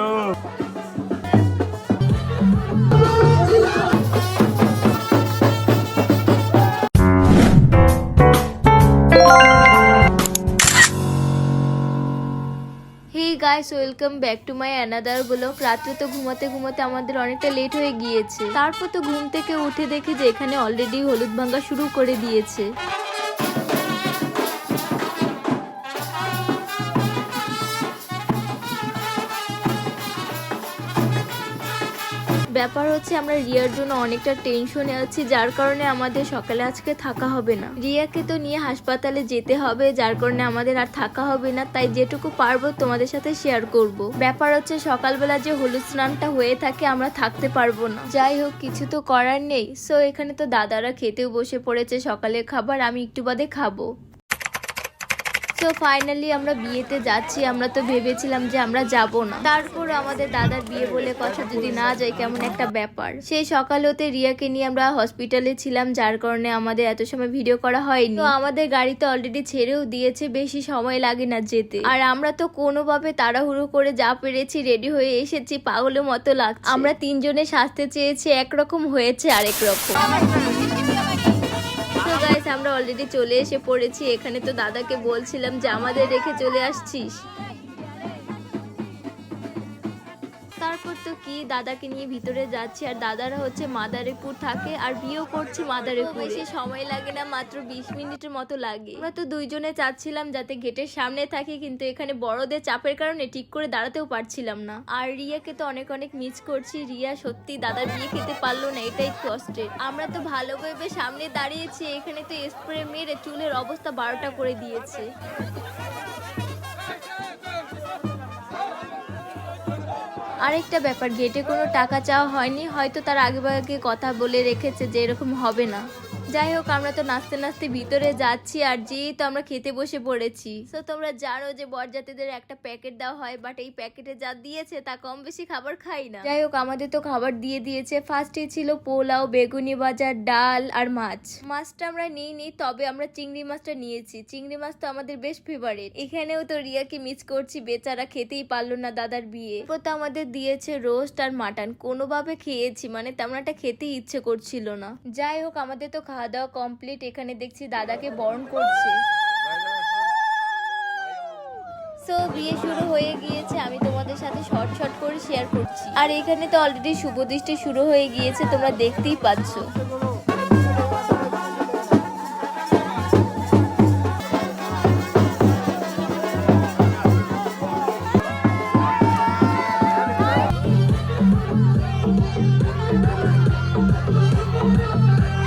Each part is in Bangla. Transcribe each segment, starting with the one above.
Hey guys welcome back to my another vlog রাত্রে তো ঘুমাতে ঘুমাতে আমাদের অনেকটা লেট হয়ে গিয়েছে। তারপর তো ঘুম থেকে উঠে দেখি যে এখানে অলরেডি হলুদ ভাঙ্গা শুরু করে দিয়েছে। ব্যাপার হচ্ছে আমরা রিয়ার জন্য অনেকটা টেনশনে আছি, যার কারণে আমাদের সকালে আজকে থাকা হবে না। রিয়াকে তো নিয়ে হাসপাতালে যেতে হবে, যার কারণে আমাদের আর থাকা হবে না, তাই যেটুকু পারব তোমাদের সাথে শেয়ার করব। ব্যাপার হচ্ছে সকালবেলা যে হলুদ স্নানটা হয়ে থাকে, আমরা থাকতে পারব না। যাই হোক, কিছু তো করার নেই। সো এখানে তো দাদারা খেতেও বসে পড়েছে, সকালের খাবার আমি একটু বাদে খাব। তো ফাইনালি আমরা বিয়েতে যাচ্ছি, আমরা তো ভেবেছিলাম যে আমরা যাব না। তারপর আমাদের দাদার বিয়ে বলে কথা যদি না যায়, কেমন একটা ব্যাপার। সেই সকাল হতে রিয়াকে নিয়ে আমরা হসপিটালে ছিলাম, যার কারণে আমাদের এত সময় ভিডিও করা হয়নি। তো আমাদের গাড়িতে অলরেডি ছেড়েও দিয়েছে, বেশি সময় লাগে না যেতে। আর আমরা তো কোনোভাবে তাড়াহুড়ো করে যা পেরেছি রেডি হয়ে এসেছি, পাগলের মতো লাগছে। আমরা তিনজনে সাজতে চেয়েছি, একরকম হয়েছে আরেক রকম। তো আমরা অলরেডি চলে এসে পড়েছি। এখানে তো দাদাকে বলছিলাম যে আমাদের রেখে চলে আসছিস? তারপর তো কি দাদাকে নিয়ে ভিতরে যাচ্ছি আর দাদারা হচ্ছে মাদারীপুর থাকে আর বিয়েও করছে মাদারীপুর। বেশি সময় লাগে না মাত্র বিশ মিনিটের মতো লাগে। আমরা তো দুইজনে চাচ্ছিলাম যাতে গেটের সামনে থাকি কিন্তু এখানে বড়দের চাপের কারণে ঠিক করে দাঁড়াতেও পারছিলাম না। আর রিয়াকে তো অনেক অনেক মিস করছি। রিয়া সত্যি দাদার বিয়ে খেতে পারল না এটাই কষ্টের। আমরা তো ভালো ভেবে সামনে দাঁড়িয়েছি এখানে তো স্প্রে মেরে চুলের অবস্থা বারোটা করে দিয়েছে। আরেকটা ব্যাপার গেটে কোনো টাকা চাওয়া হয়নি, হয়তো তার আগে আগে কথা বলে রেখেছে যে এরকম হবে না। যাই হোক আমরা তো নাচতে নাচতে ভিতরে যাচ্ছি আর যেই তো আমরা খেতে বসে পড়েছি। তো তোমরা জানো যে বরযাত্রীদের একটা প্যাকেট দেওয়া হয় বাট এই প্যাকেটে যা দিয়েছে তা কম বেশি খাবার খাই না। যাই হোক আমাদের তো খাবার দিয়ে দিয়েছে। ফার্স্টে ছিল পোলাও বেগুনি বাজার ডাল আর মাছ। মাছটা আমরা নিইনি তবে আমরা চিংড়ি মাছটা নিয়েছি। চিংড়ি মাছ তো আমাদের বেশ ফেভারিট এখানেও তো রিয়াকে মিস করছি বেচারা খেতেই পারল না দাদার বিয়ে। তো আমাদের দিয়েছে রোস্ট আর মাটন কোনোভাবে খেয়েছি মানে তেমন একটা খেতেই ইচ্ছে করছিল না। যাই হোক আমাদের তো খাওয়া দাওয়া কমপ্লিট এখানে দেখছি দাদাকে বরণ করছে। সো বিয়ে শুরু হয়ে গিয়েছে, আমি তোমাদের সাথে শর্ট শর্ট করে শেয়ার করছি। আর এখানে তো অলরেডি শুভ দৃষ্টি শুরু হয়ে গিয়েছে, তোমরা দেখতেই পাচ্ছ।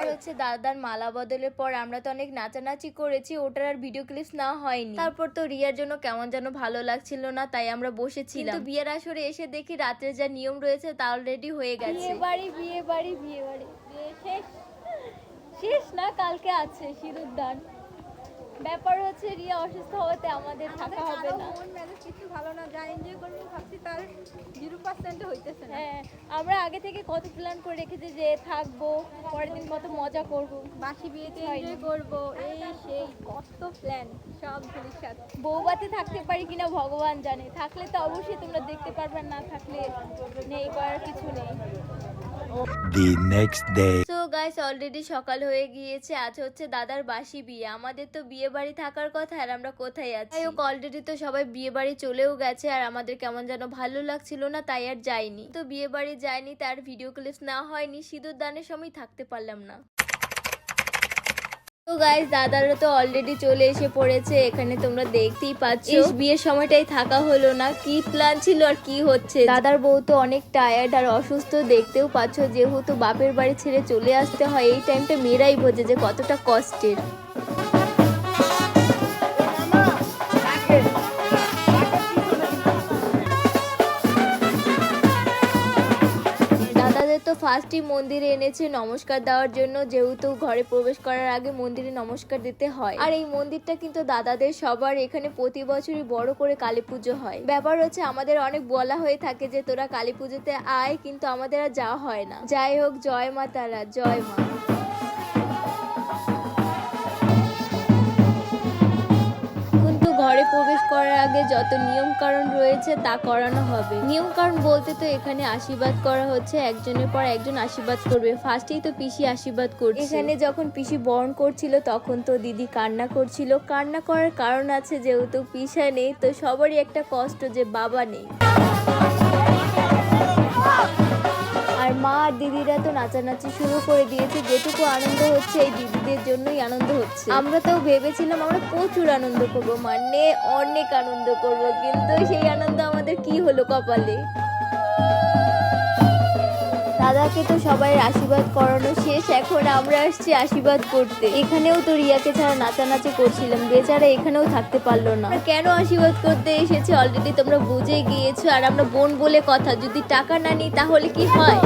ব্যাপার হচ্ছে দাদার মালা বদলের পর আমরা তো অনেক নাচানাচি করেছি, ওটার আর ভিডিও ক্লিপস না হয়নি। তারপর তো রিয়ার জন্য কেমন যেন ভালো লাগছিল না, তাই আমরা বসেছিলাম। কিন্তু বিয়ের আসরে এসে দেখি রাত্রে যা নিয়ম রয়েছে তা অলরেডি হয়ে গেছে। বিয়ে বাড়ি বিয়ে বাড়ি বিয়ে বাড়ি। শেষ। শেষ না, কালকে আছে, সিঁদুরদান। ব্যাপার হচ্ছে রিয়া অসুস্থ হতে আমাদের থাকা হবে না। মন মেজাজ কিছু ভালো না যা এনজয় করব ভাবছি তার জিরো পার্সেন্ট হইতেছে না। হ্যাঁ আমরা আগে থেকে কত প্ল্যান করে রেখেছি যে থাকব পরের দিন কত মজা করব। বাসি বিয়েতে। এনজয় করব এই সেই কত প্ল্যান সব ভবিষ্যৎ বৌবাতে থাকতে পারি কিনা ভগবান জানে থাকলে তো অবশ্যই তোমরা দেখতে পারবে না থাকলে নেই করার কিছু নেই। The next day. তো গাইস অলরেডি সকাল হয়ে গিয়েছে। আজ হচ্ছে দাদার বাসি বিয়ে। আমাদের তো বিয়ে বাড়ি থাকার কথা, আর আমরা কোথায় আছি? হোক অলরেডি তো সবাই বিয়ে বাড়ি চলেও গেছে, আর আমাদের কেমন যেন ভালো লাগছিল না, তাই আর যাইনি। তো বিয়ে বাড়ি যায়নি তার ভিডিও ক্লিপস না হয়নি সিঁদুর দানের সময় থাকতে পারলাম না। তো গাইস দাদারা তো অলরেডি চলে এসে পড়েছে এখানে তোমরা দেখতেই পাচ্ছ। বিয়ের সময়টাই থাকা হলো না কি প্ল্যান ছিল আর কি হচ্ছে? দাদার বউ তো অনেক টায়ার্ড আর অসুস্থ দেখতেও পাচ্ছ যেহেতু বাপের বাড়ি ছেড়ে চলে আসতে হয় এই টাইমটা মেয়েরাই বোঝে যে কতটা কষ্টের। ফার্স্টই মন্দিরে এনেছে নমস্কার দেওয়ার জন্য, যেহেতু ঘরে প্রবেশ করার আগে মন্দিরে নমস্কার দিতে হয়। আর এই মন্দিরটা কিন্তু দাদাদের সবার, এখানে প্রতি বছরই বড় করে কালী পুজো হয়। ব্যাপার হচ্ছে, আমাদের অনেক বলা হয়ে থাকে যে, তোরা কালী পুজোতে আয়, কিন্তু আমাদের আর যাওয়া হয় না। যাই হোক, জয় মা তারা, জয় মা। ঘরে প্রবেশ করার আগে যত নিয়ম কারণ রয়েছে তা করানো হবে। নিয়ম কারণ বলতে তো এখানে আশীর্বাদ করা হচ্ছে, একজনের পর একজন আশীর্বাদ করবে। ফার্স্টেই তো পিসি আশীর্বাদ করছে। এখানে যখন পিসি বরণ করছিল, তখন তো দিদি কান্না করছিল। কান্না করার কারণ আছে যেহেতু পিসা নেই, তো সবারই একটা কষ্ট যে বাবা নেই। মা আর দিদিরা তো নাচানাচি শুরু করে দিয়েছে। যেটুকু আনন্দ হচ্ছে, এই দিদিদের জন্যই আনন্দ হচ্ছে। আমরা তো ভেবেছিলাম আমরা প্রচুর আনন্দ করব। মানে অনেক আনন্দ করব। কিন্তু সেই আনন্দ আমাদের কি হলো কপালে? দাদাকে তো সবাই আশীর্বাদ করানো শেষ, এখন আমরা আসছি আশীর্বাদ করতে। এখানেও তো রিয়াকে ছাড়া নাচানাচি করছিলাম, বেচারা এখানেও থাকতে পারল না। কেন আশীর্বাদ করতে এসেছে? অলরেডি তোমরা বুঝে গিয়েছো, আর আমরা বোন বলে কথা, যদি টাকা না নিই তাহলে কি হয়?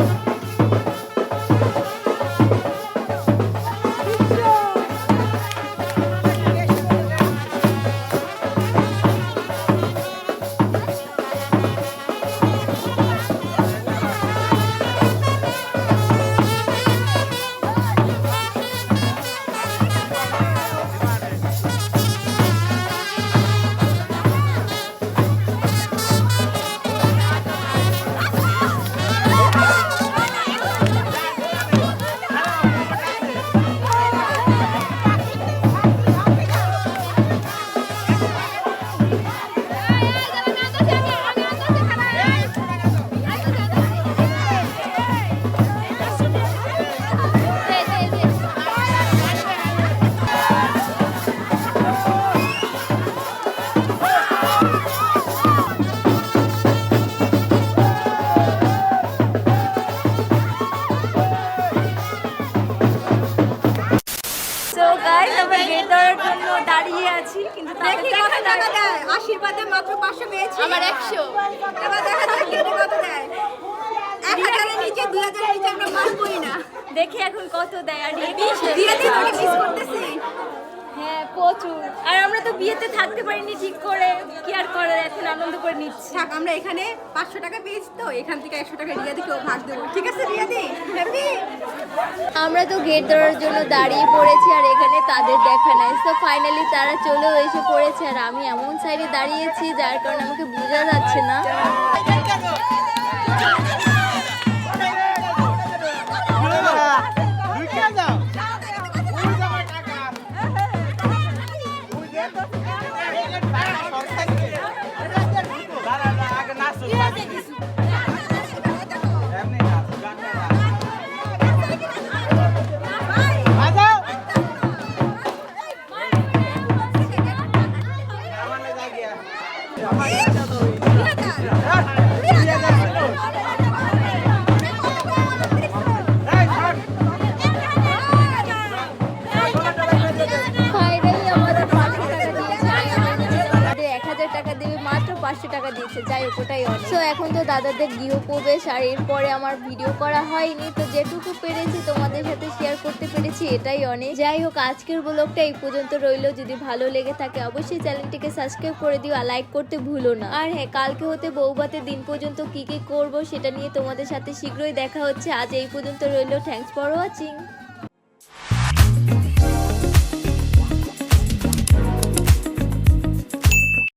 আশীর্বাদে মাত্র পাঁচশো পেয়েছি। আমার একশো। এবার দেখা যাক কে কত দেয়। এক হাজারের নিচে দুই হাজারের নিচে আমরা করি না। দেখি এখন কত দেয়। আর দিয়ে দিই করতেছি। প্রচুর। আর আমরা তো বিয়েতে থাকতে পারিনি ঠিক করে। কি আর করার এখন আনন্দ করে নিচ্ছি। থাক আমরা এখানে পাঁচশো টাকা পেয়েছি তো এখান থেকে একশো টাকা রিয়া দিকেও ভাগ দেবো। ঠিক আছে রিয়া দি হ্যাপি আমরা তো গেট ধরার জন্য দাঁড়িয়ে পড়েছি আর এখানে তাদের দেখা নাই। তো ফাইনালি তারা চলেও এসে পড়েছে আর আমি এমন সাইডে দাঁড়িয়েছি যার কারণে আমাকে বোঝা যাচ্ছে না। Yeah. তো এখন তো দাদাদের গৃহপ্রবেশ আর এরপরে আমার ভিডিও করা হয়নি। তো যেটুকু পেরেছি তোমাদের সাথে শেয়ার করতে পেরেছি, এটাই অনেক। যাই হোক, আজকের ব্লগটা এই পর্যন্ত রইল। যদি ভালো লেগে থাকে, অবশ্যই চ্যানেলটিকে সাবস্ক্রাইব করে দিও আর লাইক করতে ভুলো না। আর হ্যাঁ কালকে হতে বৌভাতের দিন পর্যন্ত কি কি করব, সেটা নিয়ে তোমাদের সাথে শীঘ্রই দেখা হচ্ছে। আজ এই পর্যন্ত রইল। Thanks for watching